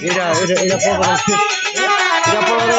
এটা এটা এটা পড়বে এটা পড়বে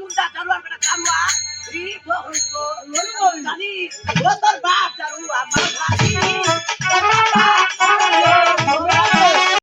মুন্ডা চালু আর চালুয়া